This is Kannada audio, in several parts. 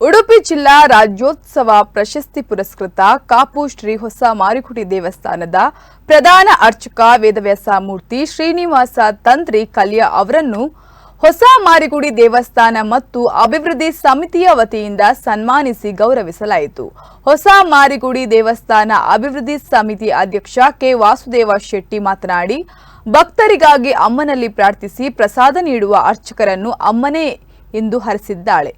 ಉಡುಪಿ ಜಿಲ್ಲಾ ರಾಜ್ಯೋತ್ಸವ ಪ್ರಶಸ್ತಿ ಪುರಸ್ಕೃತ ಕಾಪು ಶ್ರೀ ಹೊಸ ಮಾರಿಕುಟಿ ದೇವಸ್ಥಾನದ ಪ್ರಧಾನ ಅರ್ಚಕ ವೇದವ್ಯಾಸ ಮೂರ್ತಿ ಶ್ರೀನಿವಾಸ ತಂತ್ರಿ ಕಲ್ಯ ಅವರನ್ನು ಹೊಸ ಮಾರಿಗುಡಿ ದೇವಸ್ಥಾನ ಮತ್ತು ಅಭಿವೃದ್ಧಿ ಸಮಿತಿಯ ವತಿಯಿಂದ ಸನ್ಮಾನಿಸಿ ಗೌರವಿಸಲಾಯಿತು. ಹೊಸ ಮಾರಿಗುಡಿ ದೇವಸ್ಥಾನ ಅಭಿವೃದ್ಧಿ ಸಮಿತಿ ಅಧ್ಯಕ್ಷ ಕೆ. ವಾಸುದೇವ ಶೆಟ್ಟಿ ಮಾತನಾಡಿ, ಭಕ್ತರಿಗಾಗಿ ಅಮ್ಮನಲ್ಲಿ ಪ್ರಾರ್ಥಿಸಿ ಪ್ರಸಾದ ನೀಡುವ ಅರ್ಚಕರನ್ನು ಅಮ್ಮನೇ ಎಂದು ಹರಿಸಿದ್ದಾಳೆ.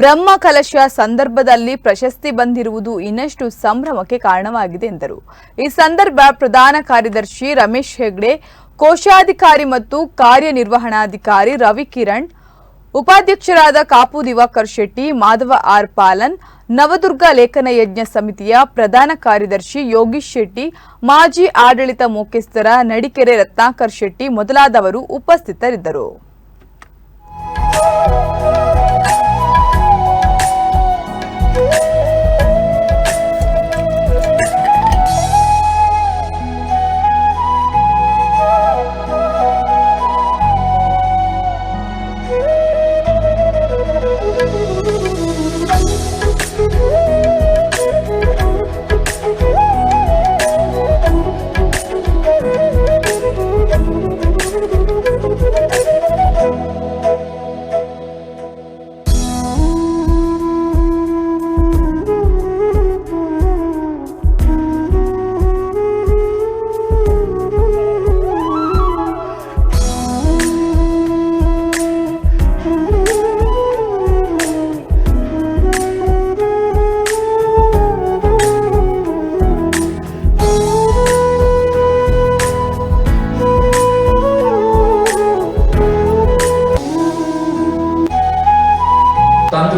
ಬ್ರಹ್ಮ ಕಲಶ ಸಂದರ್ಭದಲ್ಲಿ ಪ್ರಶಸ್ತಿ ಬಂದಿರುವುದು ಇನ್ನಷ್ಟು ಸಂಭ್ರಮಕ್ಕೆ ಕಾರಣವಾಗಿದೆ ಎಂದರು. ಈ ಸಂದರ್ಭ ಪ್ರಧಾನ ಕಾರ್ಯದರ್ಶಿ ರಮೇಶ್ ಹೆಗ್ಡೆ, ಕೋಶಾಧಿಕಾರಿ ಮತ್ತು ಕಾರ್ಯನಿರ್ವಹಣಾಧಿಕಾರಿ ರವಿ ಕಿರಣ್ ಉಪಾಧ್ಯಕ್ಷರಾದ ಕಾಪು ದಿವಾಕರ್ ಶೆಟ್ಟಿ, ಮಾಧವ ಆರ್ ಪಾಲನ್, ನವದುರ್ಗ ಲೇಖನ ಯಜ್ಞ ಸಮಿತಿಯ ಪ್ರಧಾನ ಕಾರ್ಯದರ್ಶಿ ಯೋಗೀಶ್ ಶೆಟ್ಟಿ, ಮಾಜಿ ಆಡಳಿತ ಮುಖ್ಯಸ್ಥರ ನಡಿಕೆರೆ ರತ್ನಾಕರ್ ಶೆಟ್ಟಿ ಮೊದಲಾದವರು ಉಪಸ್ಥಿತರಿದ್ದರು.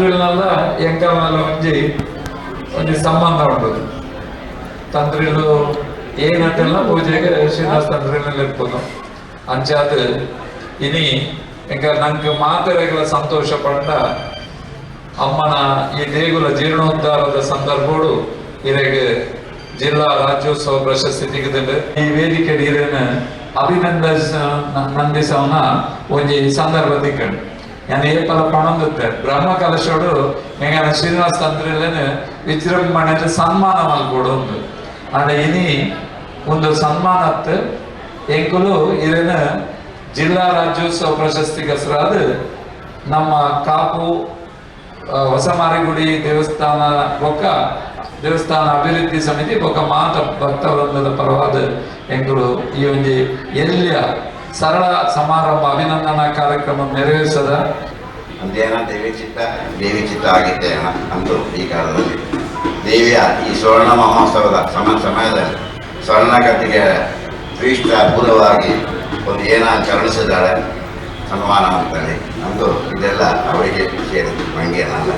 ತಂತ್ರಿಗಳನ್ನೆಲ್ಲ ಎಂಕಲ್ನೆಲ್ಲ ಒಂಜಿ ಒಂಜಿ ಸಂಬಂಧ ಉಂಟು. ತಂತ್ರಿಗಳು ಏನಂತೆಲ್ಲ ಪೂಜೆಗೆ ಶ್ರೀನಿವಾಸ ತಂತ್ರಿಗಳಲ್ಲಿ ಇರ್ಬೋದು. ಅಂಚಾದ ಇನಿ ಎಂಕ ನಂಗೆ ಮಾತೆರೆಗಳ ಸಂತೋಷ ಪಟ್ಟ ಅಮ್ಮನ ಈ ದೇಗುಲ ಜೀರ್ಣೋದ್ಧಾರದ ಸಂದರ್ಭಗಳು ಇರೆಗೆ ಜಿಲ್ಲಾ ರಾಜ್ಯೋತ್ಸವ ಪ್ರಶಸ್ತಿ ತೆಗೆದಿದೆ. ಈ ವೇದಿಕೆ ನೀರನ್ನು ಅಭಿನಂದಿಸ ನಂದಿಸವನ ಒಂಜಿ ಸಂದರ್ಭ ತಿಕ್ಕಂಡು. ഞാൻ ഏപ്പല പണം തത്തെ ബ്രഹ്മ കലശോട് എങ്ങനെ ശ്രീനിവാസ് തന്ത്രിലേന് ವಿಜೃಂಭಣೆಗೆ ಸನ್ಮಾನ ಮಲ್ಕೊಡೊಂದು ಆಂಡ ಇನಿ ಒಂದು ಸನ್ಮಾನತ್ ಎಂಕುಲು ಇದನ್ನ ಜಿಲ್ಲಾ ರಾಜ್ಯೋತ್ಸವ ಪ್ರಶಸ್ತಿಗೆ ಹೆಸರಾದ ನಮ್ಮ ಕಾಪು ಆ, ಹೊಸ ಮಾರಿಗುಡಿ ದೇವಸ್ಥಾನ ಬೊಕ್ಕ ದೇವಸ್ಥಾನ ಅಭಿವೃದ್ಧಿ ಸಮಿತಿ ಬೊಕ್ಕ ಮಾತ ಭಕ್ತವೃಂದದ ಪರವಾದ ಎಂಕುಲು ಈ ಒಂದು ಎಲ್ಲಿಯ ಸರಳ ಸಮಾರಂಭ, ಅಭಿನಂದನಾ ಕಾರ್ಯಕ್ರಮ ನೆರವೇರಿಸದ? ಅಂದೇನ ದೇವಿ ಚಿತ್ತ ದೇವಿ ಚಿತ್ತ ಆಗಿದ್ದೆ ಅಂದು ಈ ಕಾಲದಲ್ಲಿ. ದೇವಿಯ ಈ ಸ್ವರ್ಣ ಮಹೋತ್ಸವದ ಸಮ, ಸಮಯದಲ್ಲಿ ಸ್ವರ್ಣಗತಿಗೆ ಶ್ರೀಷ್ಠ ಪೂರ್ವವಾಗಿ ಒಂದು ಏನ ಕರುಣಿಸಿದ್ದಾಳೆ ಸನ್ಮಾನ ಅಂತೇಳಿ ಅಂದು ಇದೆಲ್ಲ ಅವರಿಗೆ ಸೇರಿದ್ದು ನನಗೇನಲ್ಲ